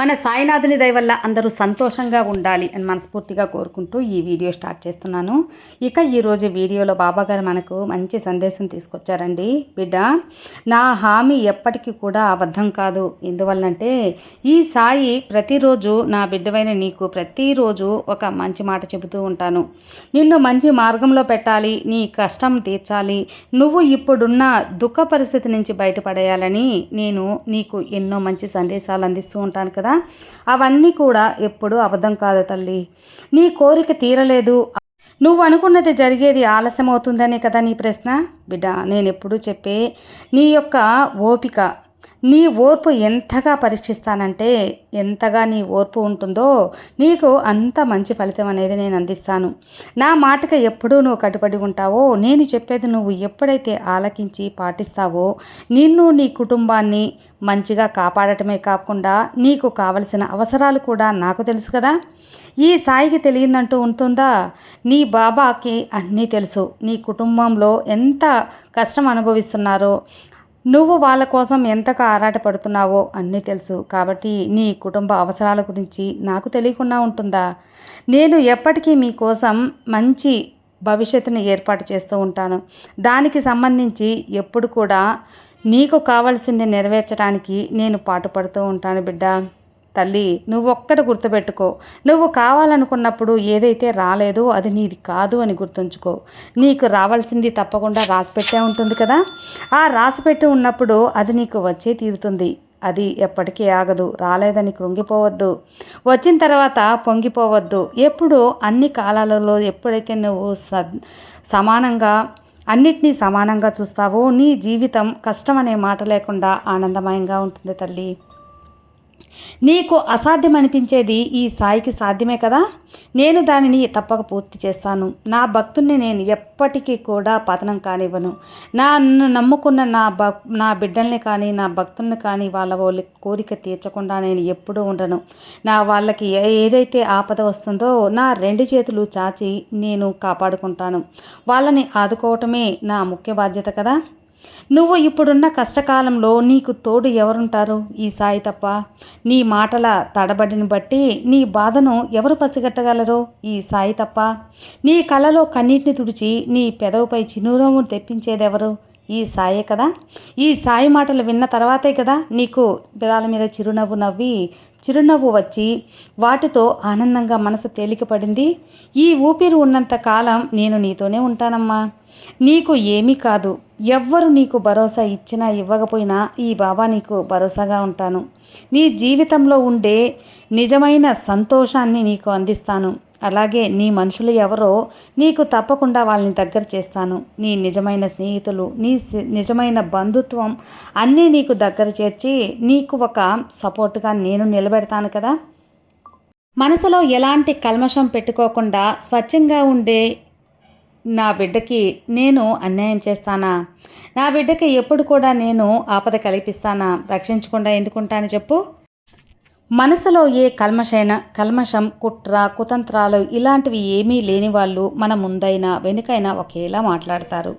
మన సాయినాథుని దయ వల్ల అందరూ సంతోషంగా ఉండాలి అని మనస్ఫూర్తిగా కోరుకుంటూ ఈ వీడియో స్టార్ట్ చేస్తున్నాను. ఇక ఈరోజు వీడియోలో బాబాగారు మనకు మంచి సందేశం తీసుకొచ్చారండి. బిడ్డ నా హామీ ఎప్పటికీ కూడా అబద్ధం కాదు. ఎందువల్లంటే ఈ సాయి ప్రతిరోజు నా బిడ్డవైన నీకు ప్రతిరోజు ఒక మంచి మాట చెబుతూ ఉంటాను. నిన్ను మంచి మార్గంలో పెట్టాలి నీ కష్టం తీర్చాలి నువ్వు ఇప్పుడున్న దుఃఖ పరిస్థితి నుంచి బయటపడేయాలని నేను నీకు ఎన్నో మంచి సందేశాలు అందిస్తూ ఉంటాను కదా. అవన్నీ కూడా ఎప్పుడూ అబద్ధం కాదు తల్లి. నీ కోరిక తీరలేదు. నువ్వు అనుకున్నది జరిగేది ఆలస్యం అవుతుందనే కదా నీ ప్రశ్న? బిడ్డ నేను ఎప్పుడూ చెప్పే నీ యొక్క ఓపిక నీ ఓర్పు ఎంతగా పరీక్షిస్తానంటే ఎంతగా నీ ఓర్పు ఉంటుందో నీకు అంత మంచి ఫలితం అనేది నేను అందిస్తాను. నా మాటకి ఎప్పుడూ నువ్వు కట్టుబడి ఉంటావో నేను చెప్పేది నువ్వు ఎప్పుడైతే ఆలకించి పాటిస్తావో నిన్ను నీ కుటుంబాన్ని మంచిగా కాపాడటమే కాకుండా నీకు కావలసిన అవసరాలు కూడా నాకు తెలుసు కదా. ఈ సాయికి తెలియదంటూ ఉంటుందా? నీ బాబాకి అన్నీ తెలుసు. నీ కుటుంబంలో ఎంత కష్టం అనుభవిస్తున్నారో నువ్వు వాళ్ళ కోసం ఎంతగా ఆరాటపడుతున్నావో అన్నీ తెలుసు. కాబట్టి నీ కుటుంబ అవసరాల గురించి నాకు తెలియకుండా ఉంటుందా? నేను ఎప్పటికీ మీకోసం మంచి భవిష్యత్తుని ఏర్పాటు చేస్తూ ఉంటాను. దానికి సంబంధించి ఎప్పుడు కూడా నీకు కావాల్సింది నెరవేర్చడానికి నేను పాటుపడుతూ ఉంటాను బిడ్డ. తల్లి నువ్వు ఒక్కటి గుర్తుపెట్టుకో. నువ్వు కావాలనుకున్నప్పుడు ఏదైతే రాలేదో అది నీది కాదు అని గుర్తుంచుకో. నీకు రావాల్సింది తప్పకుండా రాసిపెట్టే ఉంటుంది కదా? ఆ రాసిపెట్టి ఉన్నప్పుడు అది నీకు వచ్చే తీరుతుంది. అది ఎప్పటికీ ఆగదు. రాలేదని కృంగిపోవద్దు. వచ్చిన తర్వాత పొంగిపోవద్దు. ఎప్పుడు అన్ని కాలాలలో ఎప్పుడైతే నువ్వు స సమానంగా అన్నిటినీ సమానంగా చూస్తావో నీ జీవితం కష్టం అనే మాట లేకుండా ఆనందమయంగా ఉంటుంది తల్లి. నీకు అసాధ్యం అనిపించేది ఈ సాయికి సాధ్యమే కదా? నేను దానిని తప్పక పూర్తి చేస్తాను. నా భక్తుల్ని నేను ఎప్పటికీ కూడా పతనం కానివ్వను. నా నన్ను నమ్ముకున్న నా భక్ నా బిడ్డల్ని కానీ నా భక్తుల్ని కానీ వాళ్ళ వాళ్ళ కోరిక తీర్చకుండా నేను ఎప్పుడూ ఉండను. నా వాళ్ళకి ఏదైతే ఆపద వస్తుందో నా రెండు చేతులు చాచి నేను కాపాడుకుంటాను. వాళ్ళని ఆదుకోవటమే నా ముఖ్య బాధ్యత కదా? నువ్వు ఇప్పుడున్న కష్టకాలంలో నీకు తోడు ఎవరుంటారు? ఈ సాయి తప్ప నీ మాటల తడబడిని బట్టి నీ బాధను ఎవరు పసిగట్టగలరో? ఈ సాయి తప్ప నీ కలలో కన్నీటిని తుడిచి నీ పెదవుపై చిరునవ్వు తెప్పించేదెవరు? ఈ సాయే కదా? ఈ సాయి మాటలు విన్న తర్వాతే కదా నీకు పెదాల మీద చిరునవ్వు నవ్వి చిరునవ్వు వచ్చి వాటితో ఆనందంగా మనసు తేలికపడింది. ఈ ఊపిరి ఉన్నంత కాలం నేను నీతోనే ఉంటానమ్మా. నీకు ఏమీ కాదు. ఎవ్వరు నీకు భరోసా ఇచ్చినా ఇవ్వకపోయినా ఈ బాబా నీకు భరోసాగా ఉంటాను. నీ జీవితంలో ఉండే నిజమైన సంతోషాన్ని నీకు అందిస్తాను. అలాగే నీ మనుషులు ఎవరో నీకు తప్పకుండా వాళ్ళని దగ్గర చేస్తాను. నీ నిజమైన స్నేహితులు నీ నిజమైన బంధుత్వం అన్నీ నీకు దగ్గర చేర్చి నీకు ఒక సపోర్ట్గా నేను నిలబెడతాను కదా? మనసులో ఎలాంటి కల్మషం పెట్టుకోకుండా స్వచ్ఛంగా ఉండే నా బిడ్డకి నేను అన్యాయం చేస్తానా? నా బిడ్డకి ఎప్పుడు కూడా నేను ఆపద కల్పిస్తానా? రక్షించకుండా ఎందుకుంటాను చెప్పు. మనసులో ఏ కల్మషైన కల్మషం కుట్ర కుతంత్రాలు ఇలాంటివి ఏమీ లేని వాళ్ళు మన ముందైనా వెనుకైనా ఒకేలా మాట్లాడతారు.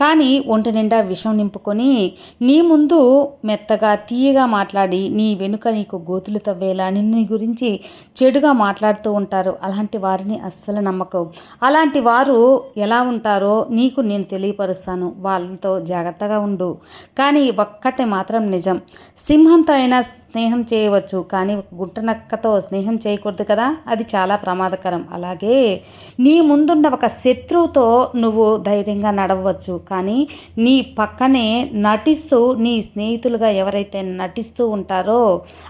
కానీ ఒంటి నిండా విషం నింపుకొని నీ ముందు మెత్తగా తీయగా మాట్లాడి నీ వెనుక నీకు గోతులు తవ్వేలా నిన్ను గురించి చెడుగా మాట్లాడుతూ ఉంటారు. అలాంటి వారిని అస్సలు నమ్మకం. అలాంటి వారు ఎలా ఉంటారో నీకు నేను తెలియపరుస్తాను. వాళ్ళతో జాగ్రత్తగా ఉండు. కానీ ఒక్కటే మాత్రం నిజం. సింహంతో అయినా స్నేహం చేయవచ్చు. కానీ ఒక గుట్టనక్కతో స్నేహం చేయకూడదు కదా? అది చాలా ప్రమాదకరం. అలాగే నీ ముందున్న ఒక శత్రువుతో నువ్వు ధైర్యంగా నడవచ్చు కానీ నీ పక్కనే నటిస్తూ నీ స్నేహితులుగా ఎవరైతే నటిస్తూ ఉంటారో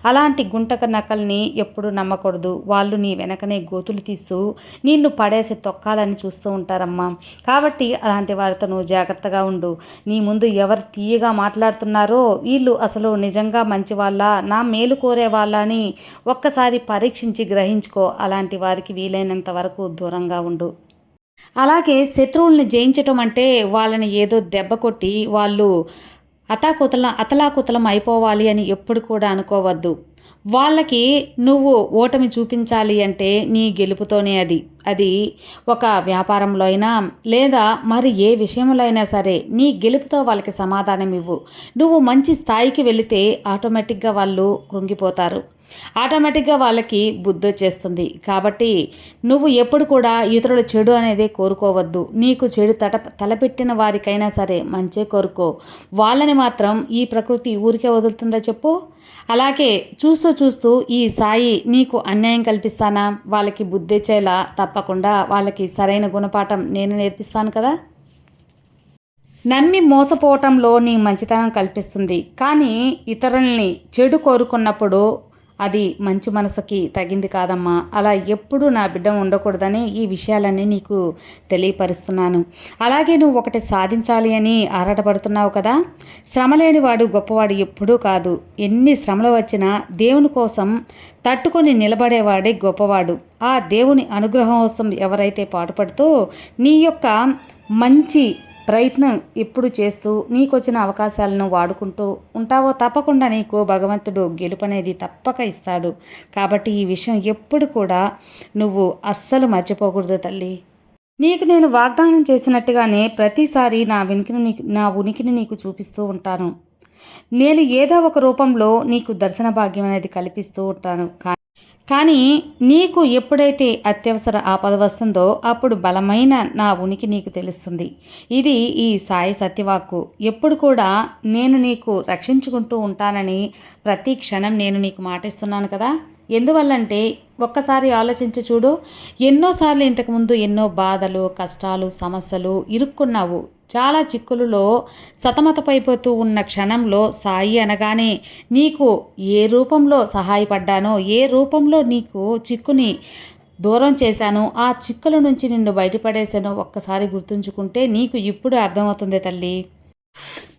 అలాంటి గుంటక నకల్ని ఎప్పుడు నమ్మకూడదు. వాళ్ళు నీ వెనకనే గోతులు తీస్తూ నిన్ను పడేసి తొక్కాలని చూస్తూ ఉంటారమ్మా. కాబట్టి అలాంటి వారితో నువ్వు జాగ్రత్తగా ఉండు. నీ ముందు ఎవరు తీయగా మాట్లాడుతున్నారో వీళ్ళు అసలు నిజంగా మంచి వాళ్ళ నా మేలు కోరే వాళ్ళ అని ఒక్కసారి పరీక్షించి గ్రహించుకో. అలాంటి వారికి వీలైనంత వరకు దూరంగా ఉండు. అలాగే శత్రువుల్ని జయించటం అంటే వాళ్ళని ఏదో దెబ్బ కొట్టి వాళ్ళు అతాకుతలం అతలాకుతలం అయిపోవాలి అని ఎప్పుడు కూడా అనుకోవద్దు. వాళ్ళకి నువ్వు ఓటమి చూపించాలి అంటే నీ గెలుపుతోనే అది. అది ఒక వ్యాపారంలో అయినా లేదా మరి ఏ విషయంలో అయినా సరే నీ గెలుపుతో వాళ్ళకి సమాధానం ఇవ్వు. నువ్వు మంచి స్థాయికి వెళితే ఆటోమేటిక్గా వాళ్ళు కృంగిపోతారు. ఆటోమేటిక్గా వాళ్ళకి బుద్ధి వచ్చేస్తుంది కాబట్టి నువ్వు ఎప్పుడు కూడా ఇతరుల చెడు అనేది కోరుకోవద్దు. నీకు చెడు తట తలపెట్టిన వారికైనా సరే మంచే కోరుకో. వాళ్ళని మాత్రం ఈ ప్రకృతి ఊరికే వదులుతుందా చెప్పు? అలాగే చూస్తూ చూస్తూ ఈ సాయి నీకు అన్యాయం కల్పిస్తానా? వాళ్ళకి బుద్ధిచ్చేలా తప్పకుండా వాళ్ళకి సరైన గుణపాఠం నేను నేర్పిస్తాను కదా? నమ్మి మోసపోవటంలో నీ మంచితనం కల్పిస్తుంది. కానీ ఇతరుల్ని చెడు కోరుకున్నప్పుడు అది మంచి మనసుకి తగింది కాదమ్మా. అలా ఎప్పుడూ నా బిడ్డ ఉండకూడదని ఈ విషయాలన్నీ నీకు తెలియపరుస్తున్నాను. అలాగే నువ్వు ఒకటి సాధించాలి అని ఆరాటపడుతున్నావు కదా? శ్రమ లేనివాడు గొప్పవాడు ఎప్పుడూ కాదు. ఎన్ని శ్రమలు వచ్చినా దేవుని కోసం తట్టుకొని నిలబడేవాడే గొప్పవాడు. ఆ దేవుని అనుగ్రహం కోసం ఎవరైతే పాటుపడుతూ నీ యొక్క మంచి ప్రయత్నం ఎప్పుడు చేస్తూ నీకు వచ్చిన అవకాశాలను వాడుకుంటూ ఉంటావో తప్పకుండా నీకు భగవంతుడు గెలుపనేది తప్పక ఇస్తాడు. కాబట్టి ఈ విషయం ఎప్పుడు కూడా నువ్వు అస్సలు మర్చిపోకూడదు తల్లి. నీకు నేను వాగ్దానం చేసినట్టుగానే ప్రతిసారి నా వెనుకను నీకు నా ఉనికిని నీకు చూపిస్తూ ఉంటాను. నేను ఏదో ఒక రూపంలో నీకు దర్శన భాగ్యం అనేది కల్పిస్తూ ఉంటాను. కానీ నీకు ఎప్పుడైతే అత్యవసర ఆపద వస్తుందో అప్పుడు బలమైన నా ఉనికి నీకు తెలుస్తుంది. ఇది ఈ సాయి సత్యవాక్కు. ఎప్పుడు కూడా నేను నీకు రక్షించుకుంటూ ఉంటానని ప్రతి క్షణం నేను నీకు మాటిస్తున్నాను కదా. ఎందువల్లంటే ఒక్కసారి ఆలోచించి చూడు ఎన్నోసార్లు ఇంతకుముందు ఎన్నో బాధలు కష్టాలు సమస్యలు ఇరుక్కున్నావు. చాలా చిక్కులలో సతమతపైపోతూ ఉన్న క్షణంలో సాయి అనగానే నీకు ఏ రూపంలో సహాయపడ్డానో ఏ రూపంలో నీకు చిక్కుని దూరం చేశాను ఆ చిక్కుల నుంచి నిన్ను బయటపడేసానో ఒక్కసారి గుర్తుంచుకుంటే నీకు ఇప్పుడు అర్థమవుతుంది తల్లి.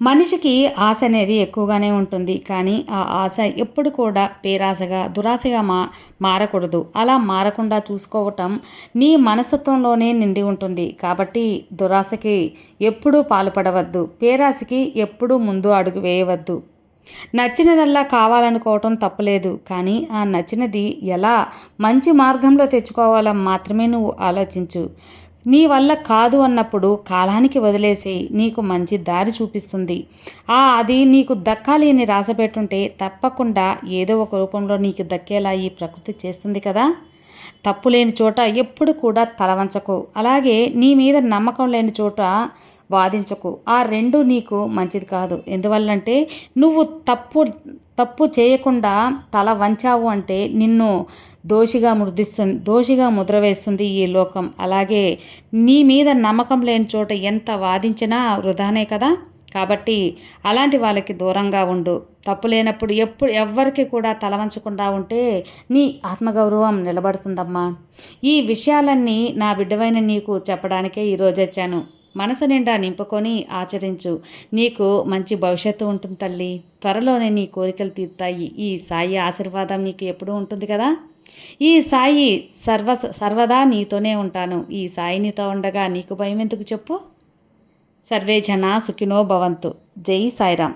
మనిషికి ఆశ అనేది ఎక్కువగానే ఉంటుంది. కానీ ఆ ఆశ ఎప్పుడు కూడా పేరాశగా దురాశగా మా మారకూడదు. అలా మారకుండా చూసుకోవటం నీ మనస్తత్వంలోనే నిండి ఉంటుంది. కాబట్టి దురాశకి ఎప్పుడూ పాల్పడవద్దు పేరాశకి ఎప్పుడూ ముందు అడుగు వేయవద్దు. నచ్చినదల్లా కావాలనుకోవటం తప్పులేదు. కానీ ఆ నచ్చినది ఎలా మంచి మార్గంలో తెచ్చుకోవాలని మాత్రమే నువ్వు ఆలోచించు. నీ వల్ల కాదు అన్నప్పుడు కాలానికి వదిలేసేయి నీకు మంచి దారి చూపిస్తుంది. ఆ అది నీకు దక్కాలి అని రాసపెట్టుంటే తప్పకుండా ఏదో ఒక రూపంలో నీకు దక్కేలా ఈ ప్రకృతి చేస్తుంది కదా. తప్పు లేని చోట ఎప్పుడు కూడా తలవంచకు అలాగే నీ మీద నమ్మకం లేని చోట వాదించకు. ఆ రెండు నీకు మంచిది కాదు. ఎందువల్లంటే నువ్వు తప్పు తప్పు చేయకుండా తల వంచావు అంటే నిన్ను దోషిగా ముద్రిస్తుంది దోషిగా ముద్ర వేస్తుంది ఈ లోకం. అలాగే నీ మీద నమ్మకం లేని చోట ఎంత వాదించినా వృధానే కదా? కాబట్టి అలాంటి వాళ్ళకి దూరంగా ఉండు. తప్పు లేనప్పుడు ఎప్పుడు ఎవ్వరికి కూడా తలవంచకుండా ఉంటే నీ ఆత్మగౌరవం నిలబడుతుందమ్మా. ఈ విషయాలన్నీ నా బిడ్డవైన నీకు చెప్పడానికే ఈరోజు వచ్చాను. మనసు నిండా నింపుకొని ఆచరించు. నీకు మంచి భవిష్యత్తు ఉంటుంది తల్లి. త్వరలోనే నీ కోరికలు తీరుతాయి. ఈ సాయి ఆశీర్వాదం నీకు ఎప్పుడూ ఉంటుంది కదా? ఈ సాయి సర్వ సర్వదా నీతోనే ఉంటాను. ఈ సాయి నీతో ఉండగా నీకు భయం ఎందుకు చెప్పు? సర్వే జన సుఖినో భవంతు. జై సాయిరామ్.